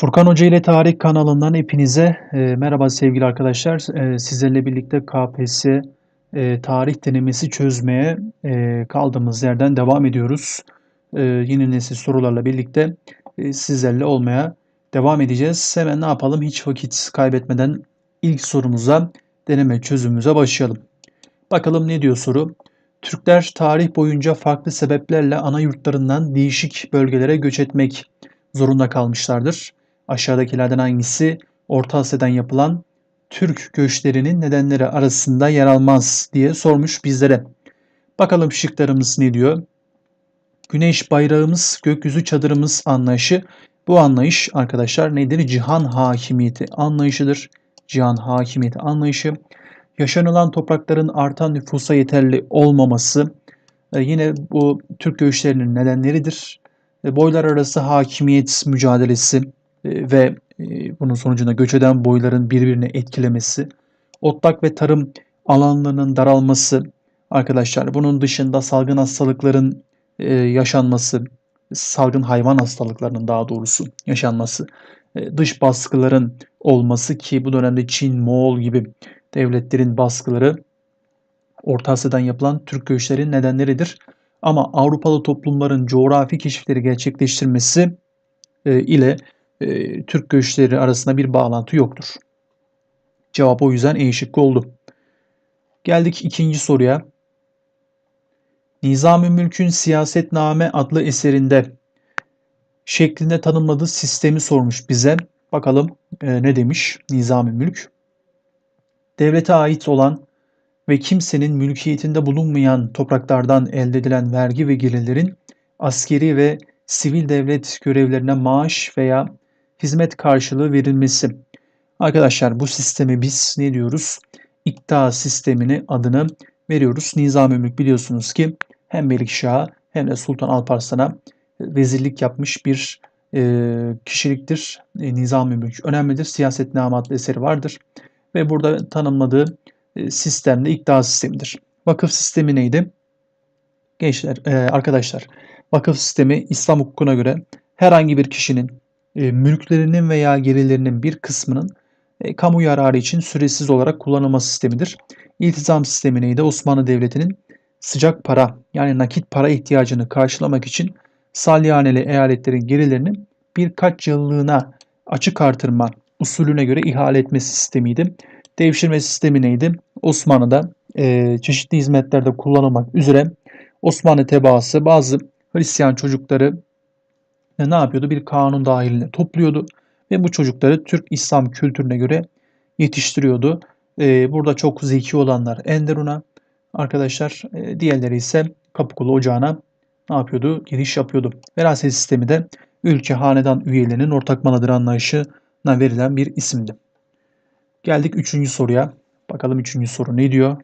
Furkan Hoca ile Tarih kanalından hepinize e, merhaba sevgili arkadaşlar. E, sizlerle birlikte KPSS e, tarih denemesi çözmeye e, kaldığımız yerden devam ediyoruz. E, yeni nesil sorularla birlikte e, sizlerle olmaya devam edeceğiz. Hemen ne yapalım hiç vakit kaybetmeden ilk sorumuza deneme çözümümüze başlayalım. Bakalım ne diyor soru? Türkler tarih boyunca farklı sebeplerle ana yurtlarından değişik bölgelere göç etmek zorunda kalmışlardır. Aşağıdakilerden hangisi Orta Asya'dan yapılan Türk göçlerinin nedenleri arasında yer almaz diye sormuş bizlere. Bakalım şıklarımız ne diyor? Güneş bayrağımız, gökyüzü çadırımız anlayışı. Bu anlayış arkadaşlar nedir? Cihan hakimiyeti anlayışıdır. Cihan hakimiyeti anlayışı. Yaşanılan toprakların artan nüfusa yeterli olmaması e, yine bu Türk göçlerinin nedenleridir. E, boylar arası hakimiyet mücadelesi ve bunun sonucunda göç eden boyların birbirini etkilemesi, otlak ve tarım alanlarının daralması arkadaşlar bunun dışında salgın hastalıkların yaşanması, salgın hayvan hastalıklarının daha doğrusu yaşanması, dış baskıların olması ki bu dönemde Çin, Moğol gibi devletlerin baskıları Orta Asya'dan yapılan Türk göçlerin nedenleridir. Ama Avrupalı toplumların coğrafi keşifleri gerçekleştirmesi e, ile e, Türk göçleri arasında bir bağlantı yoktur. Cevap o yüzden E oldu. Geldik ikinci soruya. Nizam-ı Mülk'ün Siyasetname adlı eserinde şeklinde tanımladığı sistemi sormuş bize. Bakalım e, ne demiş Nizam-ı Mülk devlete ait olan ve kimsenin mülkiyetinde bulunmayan topraklardan elde edilen vergi ve gelirlerin askeri ve sivil devlet görevlerine maaş veya hizmet karşılığı verilmesi. Arkadaşlar bu sistemi biz ne diyoruz? İkta sistemini adını veriyoruz. Nizam-ı Mülk biliyorsunuz ki hem Melikşah'a hem de Sultan Alparslan'a vezirlik yapmış bir e, kişiliktir. E, Nizam-ı Mülk önemlidir. Siyasetname adlı eseri vardır ve burada tanımladığı e, sistem de iktidar sistemidir. Vakıf sistemi neydi? Gençler, e, arkadaşlar, vakıf sistemi İslam hukukuna göre herhangi bir kişinin e, mülklerinin veya gelirlerinin bir kısmının kamu yararı için süresiz olarak kullanılması sistemidir. İltizam sistemi neydi? Osmanlı Devleti'nin sıcak para yani nakit para ihtiyacını karşılamak için salyaneli eyaletlerin gelirlerini birkaç yıllığına açık artırma usulüne göre ihale etme sistemiydi. Devşirme sistemi neydi? Osmanlı'da e, çeşitli hizmetlerde kullanılmak üzere Osmanlı tebaası bazı Hristiyan çocukları ne yapıyordu? Bir kanun dahilinde topluyordu ve bu çocukları Türk İslam kültürüne göre yetiştiriyordu. E, burada çok zeki olanlar Enderun'a arkadaşlar, e, diğerleri ise Kapıkulu Ocağı'na ne yapıyordu? Giriş yapıyordu. Veraset sistemi de ülke hanedan üyelerinin ortak malıdır anlayışı verilen bir isimdi. Geldik üçüncü soruya. Bakalım üçüncü soru ne diyor?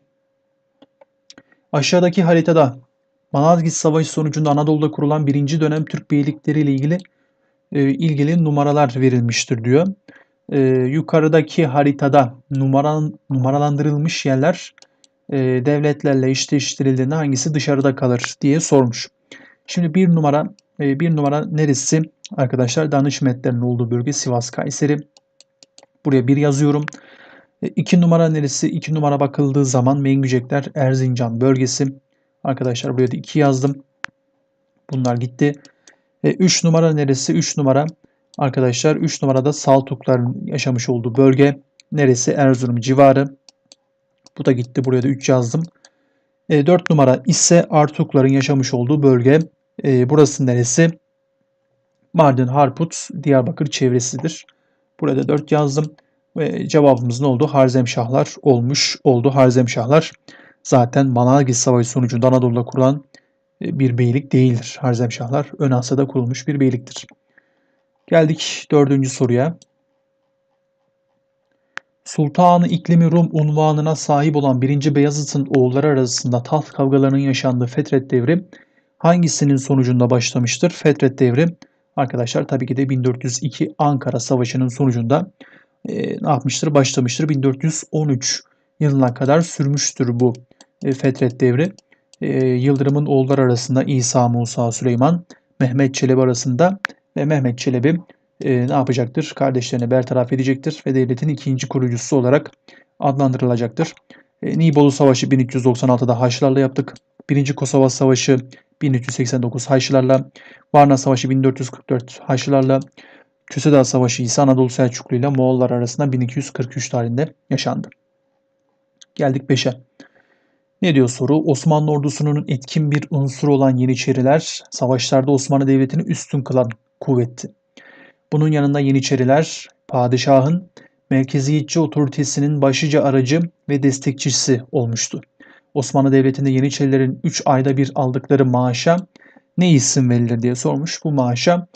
Aşağıdaki haritada Malazgirt Savaşı sonucunda Anadolu'da kurulan birinci dönem Türk beylikleri ile ilgili e, ilgili numaralar verilmiştir diyor. E, yukarıdaki haritada numaran, numaralandırılmış yerler e, devletlerle eşleştirildiğinde hangisi dışarıda kalır diye sormuş. Şimdi bir numara e, bir numara neresi? Arkadaşlar danışmetlerin olduğu bölge Sivas Kayseri. Buraya bir yazıyorum. 2 e, numara neresi? 2 numara bakıldığı zaman Mengücekler Erzincan bölgesi. Arkadaşlar buraya da 2 yazdım. Bunlar gitti. 3 e, numara neresi? 3 numara arkadaşlar 3 numarada Saltukların yaşamış olduğu bölge. Neresi? Erzurum civarı. Bu da gitti. Buraya da 3 yazdım. 4 numara ise Artukların yaşamış olduğu bölge. Burası neresi? Mardin, Harput, Diyarbakır çevresidir. Burada 4 yazdım. Ve cevabımız ne oldu? Harzemşahlar olmuş oldu. Harzemşahlar zaten Malazgirt Savaşı sonucunda Anadolu'da kurulan e, bir beylik değildir. Harzemşahlar Ön Asya'da kurulmuş bir beyliktir. Geldik dördüncü soruya. Sultanı iklimi Rum unvanına sahip olan 1. Beyazıt'ın oğulları arasında taht kavgalarının yaşandığı Fetret devri hangisinin sonucunda başlamıştır? Fetret devri arkadaşlar tabii ki de 1402 Ankara Savaşı'nın sonucunda e, ne yapmıştır? Başlamıştır. 1413 yılına kadar sürmüştür bu Fetret devri. E, Yıldırım'ın oğulları arasında İsa, Musa, Süleyman, Mehmet Çelebi arasında ve Mehmet Çelebi e, ne yapacaktır? Kardeşlerini bertaraf edecektir ve devletin ikinci kurucusu olarak adlandırılacaktır. E, Nibolu Savaşı 1396'da Haçlılarla yaptık. Birinci Kosova Savaşı 1389 Haçlılarla, Varna Savaşı 1444 Haçlılarla, Kösedağ Savaşı ise Anadolu Selçuklu ile Moğollar arasında 1243 tarihinde yaşandı. Geldik 5'e. Ne diyor soru? Osmanlı ordusunun etkin bir unsuru olan Yeniçeriler savaşlarda Osmanlı Devleti'ni üstün kılan kuvvetti. Bunun yanında Yeniçeriler padişahın merkeziyetçi otoritesinin başlıca aracı ve destekçisi olmuştu. Osmanlı Devleti'nde Yeniçerilerin 3 ayda bir aldıkları maaşa ne isim verilir diye sormuş. Bu maaşa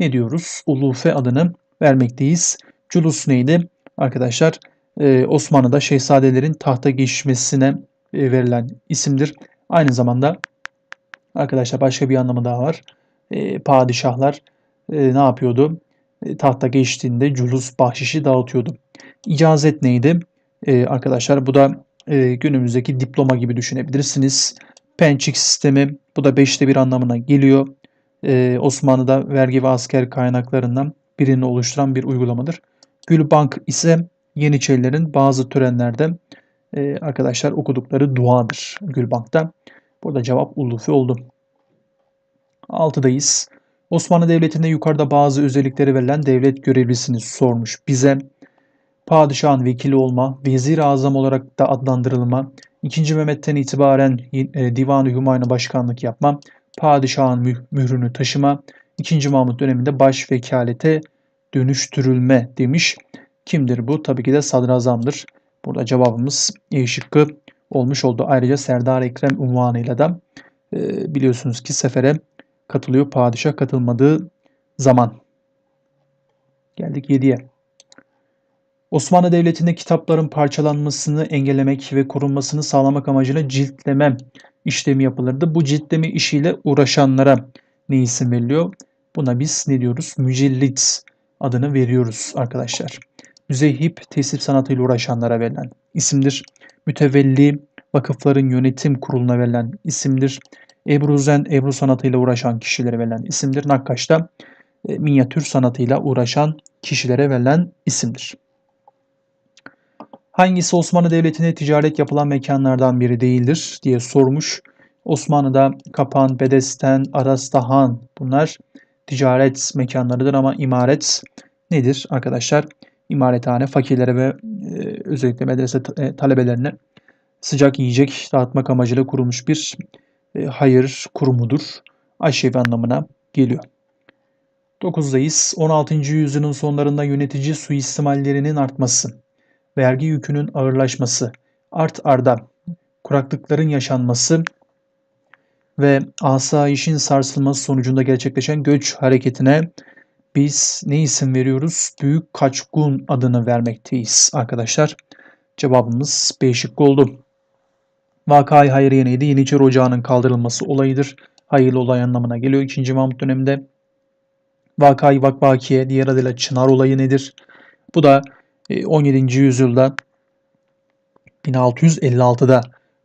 ne diyoruz? Ulufe adını vermekteyiz. Culus neydi? Arkadaşlar e, Osmanlı'da şehzadelerin tahta geçmesine verilen isimdir. Aynı zamanda arkadaşlar başka bir anlamı daha var. E, padişahlar e, ne yapıyordu? E, tahta geçtiğinde culus bahşişi dağıtıyordu. İcazet neydi? E, arkadaşlar bu da e, günümüzdeki diploma gibi düşünebilirsiniz. Pençik sistemi bu da beşte bir anlamına geliyor. E, Osmanlı'da vergi ve asker kaynaklarından birini oluşturan bir uygulamadır. Gülbank ise Yeniçerilerin bazı törenlerde e, arkadaşlar okudukları duadır Gülbank'ta. Burada cevap Ulufi oldu. 6'dayız. Osmanlı Devleti'nde yukarıda bazı özellikleri verilen devlet görevlisini sormuş bize. Padişahın vekili olma, vezir azam olarak da adlandırılma, 2. Mehmet'ten itibaren e, Divan-ı Hümayun'a başkanlık yapma, padişahın mührünü taşıma, 2. Mahmut döneminde baş vekalete dönüştürülme demiş. Kimdir bu? Tabii ki de sadrazamdır. Burada cevabımız E şıkkı olmuş oldu. Ayrıca Serdar Ekrem unvanıyla da e, biliyorsunuz ki sefere katılıyor. Padişah katılmadığı zaman. Geldik 7'ye. Osmanlı Devleti'nde kitapların parçalanmasını engellemek ve korunmasını sağlamak amacıyla ciltleme işlemi yapılırdı. Bu ciltleme işiyle uğraşanlara ne isim veriliyor? Buna biz ne diyoruz? Mücellit adını veriyoruz arkadaşlar. Müzehip tesip sanatıyla uğraşanlara verilen isimdir. Mütevelli vakıfların yönetim kuruluna verilen isimdir. Ebruzen, Ebru sanatıyla uğraşan kişilere verilen isimdir. Nakkaş da e, minyatür sanatıyla uğraşan kişilere verilen isimdir. Hangisi Osmanlı Devleti'nde ticaret yapılan mekanlardan biri değildir diye sormuş. Osmanlı'da Kapan, Bedesten, Arastahan bunlar ticaret mekanlarıdır ama imaret nedir arkadaşlar? İmarethane fakirlere ve e, özellikle medrese e, talebelerine sıcak yiyecek dağıtmak amacıyla kurulmuş bir e, hayır kurumudur. Aşevi anlamına geliyor. 9'dayız. 16. yüzyılın sonlarında yönetici suistimallerinin artması, vergi yükünün ağırlaşması, art arda kuraklıkların yaşanması ve asayişin sarsılması sonucunda gerçekleşen göç hareketine biz ne isim veriyoruz? Büyük Kaçkun adını vermekteyiz arkadaşlar. Cevabımız B şıkkı oldu. Vakayı Hayriye neydi? Yeniçeri Ocağı'nın kaldırılması olayıdır. Hayırlı olay anlamına geliyor 2. Mahmut döneminde. Vakayı Vakvakiye diğer adıyla Çınar olayı nedir? Bu da 17. E, yüzyılda 1656'da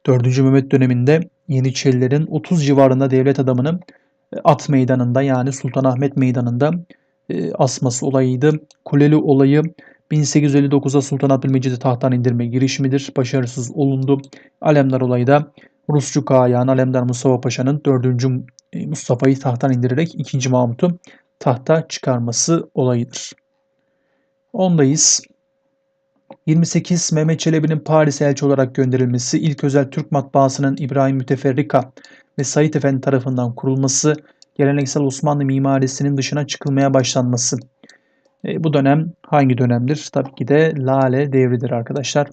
4. Mehmet döneminde Yeniçerilerin 30 civarında devlet adamını e, at meydanında yani Sultanahmet meydanında e, asması olayıydı. Kuleli olayı 1859'da Sultan Abdülmecid'i tahttan indirme girişimidir. Başarısız olundu. Alemdar olayı da Rusçu Kağan Alemdar Mustafa Paşa'nın 4. E, Mustafa'yı tahttan indirerek 2. Mahmut'u tahta çıkarması olayıdır. Ondayız. 28 Mehmet Çelebi'nin Paris elçi olarak gönderilmesi, ilk özel Türk matbaasının İbrahim Müteferrika ve Said Efendi tarafından kurulması, geleneksel Osmanlı mimarisinin dışına çıkılmaya başlanması. E, bu dönem hangi dönemdir? Tabii ki de Lale devridir arkadaşlar.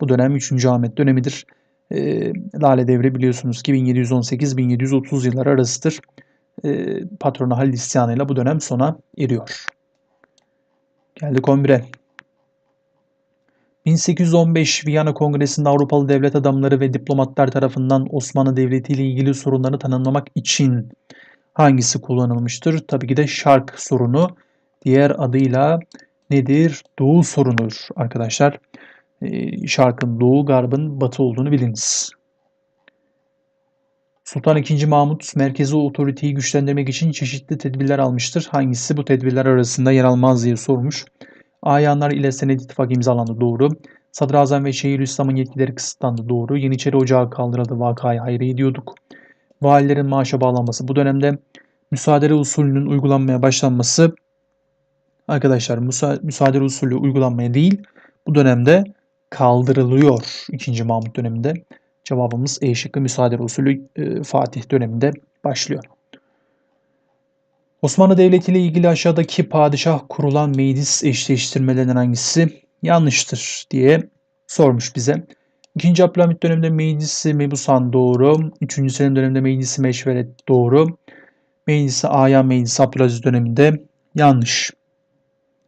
Bu dönem 3. Ahmet dönemidir. E, Lale devri biliyorsunuz ki 1718-1730 yılları arasıdır. E, patronu Halil isyanıyla bu dönem sona eriyor. Geldik 11'e. 1815 Viyana Kongresi'nde Avrupalı devlet adamları ve diplomatlar tarafından Osmanlı Devleti ile ilgili sorunları tanımlamak için hangisi kullanılmıştır? Tabii ki de şark sorunu. Diğer adıyla nedir? Doğu sorunudur arkadaşlar. Ee, şarkın doğu, garbın batı olduğunu biliniz. Sultan II. Mahmut merkezi otoriteyi güçlendirmek için çeşitli tedbirler almıştır. Hangisi bu tedbirler arasında yer almaz diye sormuş. Ayanlar ile Senet İttifakı imzalandı doğru. Sadrazam ve Şeyhülislam'ın yetkileri kısıtlandı doğru. Yeniçeri Ocağı kaldırıldı vakayı hayır ediyorduk. Valilerin maaşa bağlanması bu dönemde müsaade usulünün uygulanmaya başlanması arkadaşlar müsa müsaade usulü uygulanmaya değil bu dönemde kaldırılıyor 2. Mahmut döneminde. Cevabımız E şıkkı müsaade usulü e, Fatih döneminde başlıyor. Osmanlı Devleti ile ilgili aşağıdaki padişah kurulan meclis eşleştirmelerinden hangisi yanlıştır diye sormuş bize. İkinci Abdülhamit döneminde meclisi mebusan doğru. Üçüncü Selim döneminde meclisi meşveret doğru. Meclisi Ayan Meclisi Abdülaziz döneminde yanlış.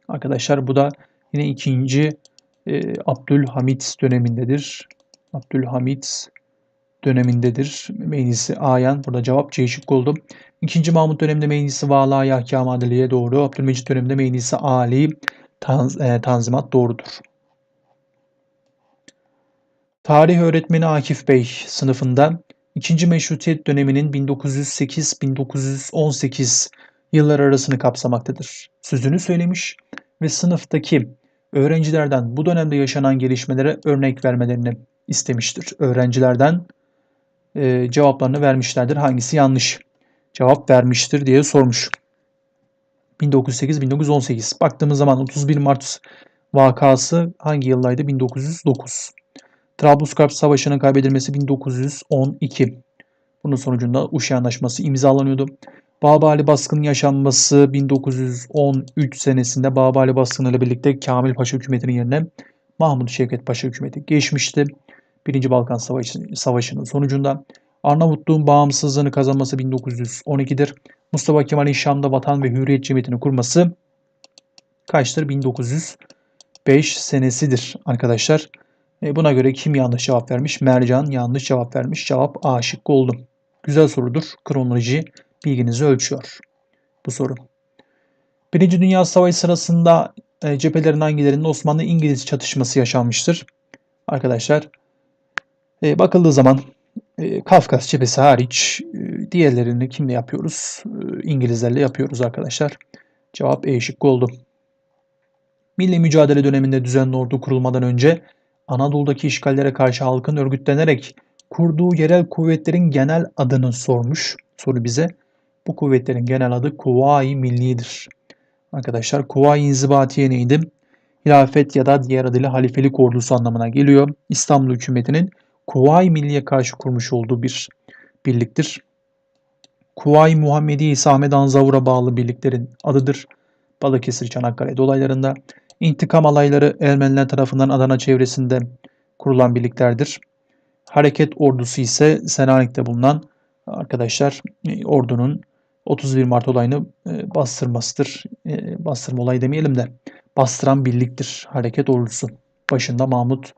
Arkadaşlar bu da yine ikinci e, Abdülhamit dönemindedir. Abdülhamit dönemindedir. Meclisi Ayan. Burada cevap C şıkkı oldu. İkinci Mahmut döneminde meclisi Vala Yahya Adiliye doğru. Abdülmecit döneminde meclisi Ali Tanz, e, Tanzimat doğrudur. Tarih öğretmeni Akif Bey sınıfında 2. Meşrutiyet döneminin 1908-1918 yıllar arasını kapsamaktadır. Sözünü söylemiş ve sınıftaki öğrencilerden bu dönemde yaşanan gelişmelere örnek vermelerini istemiştir. Öğrencilerden e, cevaplarını vermişlerdir. Hangisi yanlış cevap vermiştir diye sormuş. 1908-1918. Baktığımız zaman 31 Mart vakası hangi yıldaydı? 1909. Trablusgarp Savaşı'nın kaybedilmesi 1912. Bunun sonucunda Uşi Anlaşması imzalanıyordu. Babali baskının yaşanması 1913 senesinde Babali baskını ile birlikte Kamil Paşa hükümetinin yerine Mahmut Şevket Paşa hükümeti geçmişti. Birinci Balkan Savaşı, Savaşı'nın sonucunda Arnavutluğun bağımsızlığını kazanması 1912'dir. Mustafa Kemal'in Şam'da Vatan ve Hürriyet Cemiyeti'ni kurması kaçtır? 1905 senesidir arkadaşlar. E buna göre kim yanlış cevap vermiş? Mercan yanlış cevap vermiş. Cevap A şıkkı oldu. Güzel sorudur. Kronoloji bilginizi ölçüyor bu soru. Birinci Dünya Savaşı sırasında e, cephelerin hangilerinde Osmanlı-İngiliz çatışması yaşanmıştır? Arkadaşlar e, bakıldığı zaman e, Kafkas cephesi hariç e, diğerlerini kimle yapıyoruz? E, İngilizlerle yapıyoruz arkadaşlar. Cevap E şıkkı oldu. Milli mücadele döneminde düzenli ordu kurulmadan önce Anadolu'daki işgallere karşı halkın örgütlenerek kurduğu yerel kuvvetlerin genel adını sormuş soru bize. Bu kuvvetlerin genel adı Kuvayi Milli'dir. Arkadaşlar Kuvayi İnzibatiye neydi? Hilafet ya da diğer adıyla halifelik ordusu anlamına geliyor. İstanbul hükümetinin Kuvayi Milliye karşı kurmuş olduğu bir birliktir. Kuvayi Muhammediye ise Ahmet Anzavur'a bağlı birliklerin adıdır. Balıkesir Çanakkale dolaylarında İntikam alayları Ermeniler tarafından Adana çevresinde kurulan birliklerdir. Hareket ordusu ise Selanik'te bulunan arkadaşlar e, ordunun 31 Mart olayını e, bastırmasıdır. E, bastırma olayı demeyelim de bastıran birliktir hareket ordusu. Başında Mahmut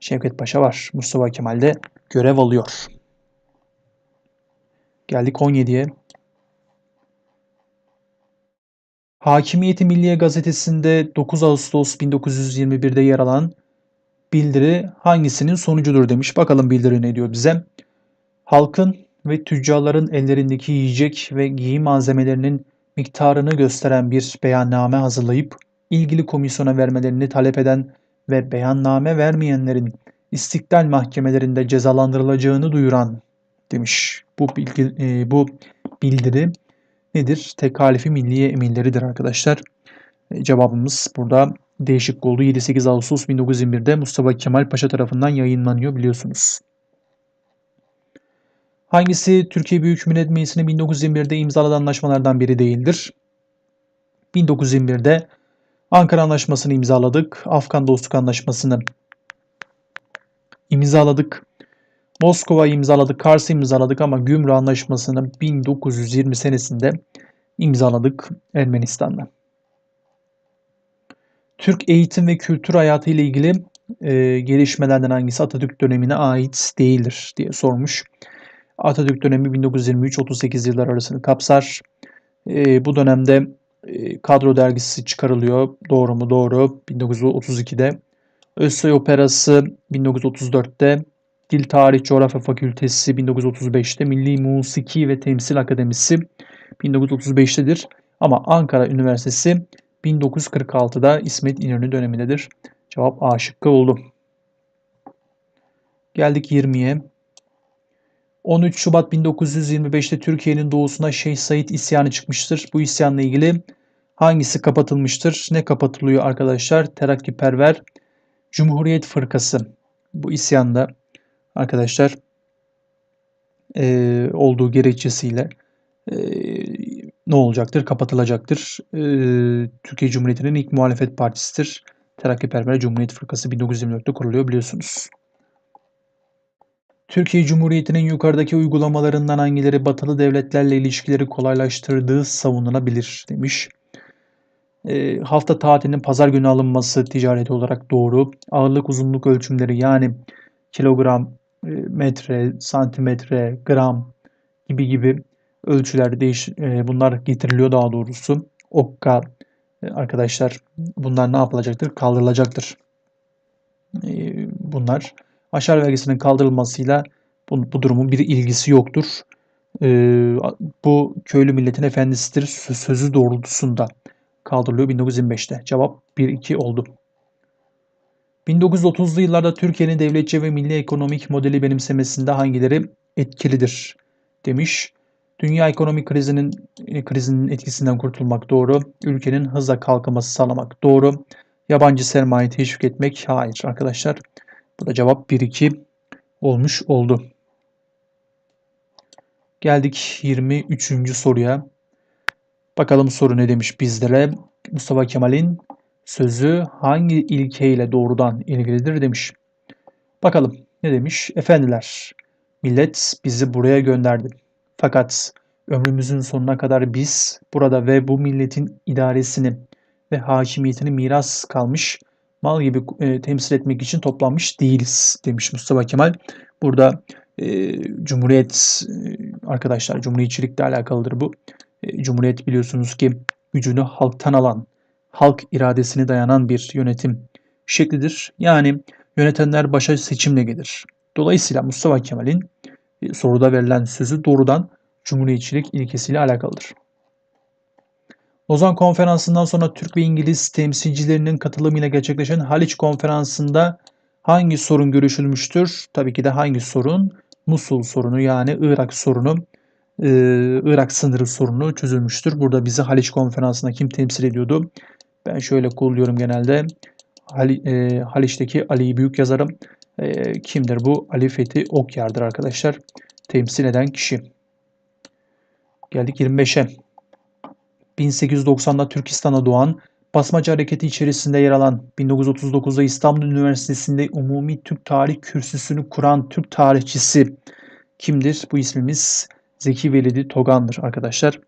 Şevket Paşa var. Mustafa Kemal de görev alıyor. Geldik 17'ye. Hakimiyeti Milliye gazetesinde 9 Ağustos 1921'de yer alan bildiri hangisinin sonucudur demiş. Bakalım bildiri ne diyor bize. Halkın ve tüccarların ellerindeki yiyecek ve giyim malzemelerinin miktarını gösteren bir beyanname hazırlayıp ilgili komisyona vermelerini talep eden ve beyanname vermeyenlerin istiklal mahkemelerinde cezalandırılacağını duyuran demiş. Bu bilgi, e, bu bildiri nedir? Tekalifi milliye emirleridir arkadaşlar. E, cevabımız burada değişik oldu. 7-8 Ağustos 1921'de Mustafa Kemal Paşa tarafından yayınlanıyor biliyorsunuz. Hangisi Türkiye Büyük Millet Meclisi'nin 1921'de imzaladığı anlaşmalardan biri değildir? 1921'de Ankara Anlaşması'nı imzaladık. Afgan Dostluk Anlaşması'nı imzaladık. Moskova imzaladık, Kars'ı imzaladık ama Gümrük Anlaşması'nı 1920 senesinde imzaladık Ermenistan'la. Türk eğitim ve kültür hayatı ile ilgili e, gelişmelerden hangisi Atatürk dönemine ait değildir diye sormuş. Atatürk dönemi 1923-38 yıllar arasını kapsar. E, bu dönemde e, kadro dergisi çıkarılıyor. Doğru mu? Doğru. 1932'de. Özsoy Operası 1934'te. Dil Tarih Coğrafya Fakültesi 1935'te, Milli Musiki ve Temsil Akademisi 1935'tedir. Ama Ankara Üniversitesi 1946'da İsmet İnönü dönemindedir. Cevap A şıkkı oldu. Geldik 20'ye. 13 Şubat 1925'te Türkiye'nin doğusuna Şeyh Said isyanı çıkmıştır. Bu isyanla ilgili hangisi kapatılmıştır? Ne kapatılıyor arkadaşlar? Terakkiperver Cumhuriyet Fırkası. Bu isyanda arkadaşlar e, olduğu gerekçesiyle e, ne olacaktır? Kapatılacaktır. E, Türkiye Cumhuriyeti'nin ilk muhalefet partisidir. Terakkiperver Cumhuriyet Fırkası 1924'te kuruluyor biliyorsunuz. Türkiye Cumhuriyeti'nin yukarıdaki uygulamalarından hangileri batılı devletlerle ilişkileri kolaylaştırdığı savunulabilir demiş. E, hafta tatilinin pazar günü alınması ticareti olarak doğru. Ağırlık uzunluk ölçümleri yani kilogram, metre, santimetre, gram gibi gibi ölçüler değiş e, bunlar getiriliyor daha doğrusu. Okka e, arkadaşlar bunlar ne yapılacaktır? Kaldırılacaktır. E, bunlar aşar vergisinin kaldırılmasıyla bu, bu durumun bir ilgisi yoktur. E, bu köylü milletin efendisidir sözü doğrultusunda kaldırılıyor 1925'te. Cevap 1-2 oldu. 1930'lu yıllarda Türkiye'nin devletçi ve milli ekonomik modeli benimsemesinde hangileri etkilidir demiş. Dünya ekonomik krizinin krizinin etkisinden kurtulmak doğru. Ülkenin hızla kalkınması sağlamak doğru. Yabancı sermaye teşvik etmek hayır arkadaşlar. Bu da cevap 1-2 olmuş oldu. Geldik 23. soruya. Bakalım soru ne demiş bizlere. Mustafa Kemal'in sözü hangi ilkeyle doğrudan ilgilidir demiş. Bakalım ne demiş? Efendiler, millet bizi buraya gönderdi. Fakat ömrümüzün sonuna kadar biz burada ve bu milletin idaresini ve hakimiyetini miras kalmış mal gibi e, temsil etmek için toplanmış değiliz demiş Mustafa Kemal. Burada e, Cumhuriyet e, arkadaşlar Cumhuriyetçilikle alakalıdır bu. E, Cumhuriyet biliyorsunuz ki gücünü halktan alan, halk iradesine dayanan bir yönetim şeklidir. Yani yönetenler başa seçimle gelir. Dolayısıyla Mustafa Kemal'in e, soruda verilen sözü doğrudan Cumhuriyetçilik ilkesiyle alakalıdır. Lozan Konferansı'ndan sonra Türk ve İngiliz temsilcilerinin katılımıyla gerçekleşen Haliç Konferansı'nda hangi sorun görüşülmüştür? Tabii ki de hangi sorun? Musul sorunu yani Irak sorunu, e, Irak sınırı sorunu çözülmüştür. Burada bizi Haliç Konferansı'nda kim temsil ediyordu? Ben şöyle kulluyorum genelde. Hali, e, Haliç'teki Ali'yi büyük yazarım. E, kimdir bu? Ali Fethi Okyar'dır arkadaşlar. Temsil eden kişi. Geldik 25'e. 1890'da Türkistan'a doğan Basmacı Hareketi içerisinde yer alan 1939'da İstanbul Üniversitesi'nde Umumi Türk Tarih Kürsüsü'nü kuran Türk tarihçisi kimdir? Bu ismimiz Zeki Velidi Togan'dır arkadaşlar.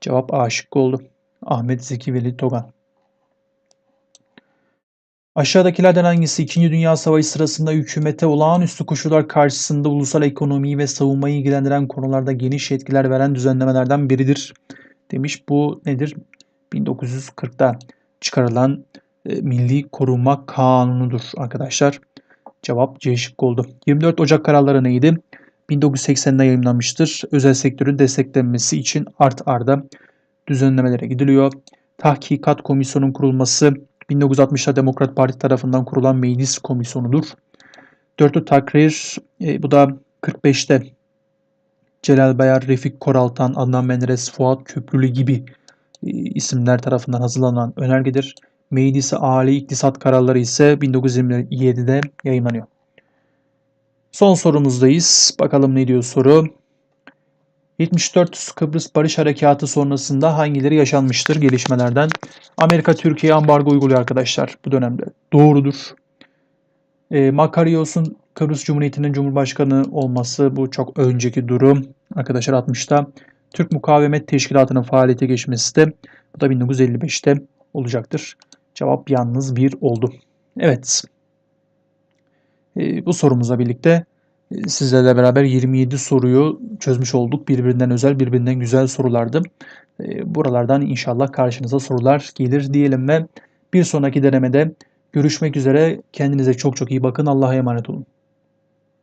Cevap A şıkkı oldu. Ahmet Zeki Velidi Togan. Aşağıdakilerden hangisi 2. Dünya Savaşı sırasında hükümete olağanüstü koşullar karşısında ulusal ekonomiyi ve savunmayı ilgilendiren konularda geniş yetkiler veren düzenlemelerden biridir? Demiş bu nedir? 1940'da çıkarılan e, Milli Koruma Kanunu'dur arkadaşlar. Cevap C şıkkı oldu. 24 Ocak kararları neydi? 1980'de yayınlanmıştır. Özel sektörün desteklenmesi için art arda düzenlemelere gidiliyor. Tahkikat Komisyonu'nun kurulması 1960'da Demokrat Parti tarafından kurulan meclis komisyonudur. Dörtlü takrir e, bu da 45'te Celal Bayar, Refik Koraltan, Adnan Menderes, Fuat Köprülü gibi e, isimler tarafından hazırlanan önergedir. Meclisi Ali İktisat Kararları ise 1927'de yayınlanıyor. Son sorumuzdayız. Bakalım ne diyor soru. 74 Kıbrıs Barış Harekatı sonrasında hangileri yaşanmıştır gelişmelerden? Amerika Türkiye ambargo uyguluyor arkadaşlar bu dönemde. Doğrudur. E, Makarios'un Kıbrıs Cumhuriyeti'nin Cumhurbaşkanı olması bu çok önceki durum. Arkadaşlar 60'ta Türk Mukavemet Teşkilatı'nın faaliyete geçmesi de bu da 1955'te olacaktır. Cevap yalnız bir oldu. Evet. E, bu sorumuzla birlikte sizlerle beraber 27 soruyu çözmüş olduk. Birbirinden özel, birbirinden güzel sorulardı. E, buralardan inşallah karşınıza sorular gelir diyelim ve bir sonraki denemede görüşmek üzere. Kendinize çok çok iyi bakın. Allah'a emanet olun.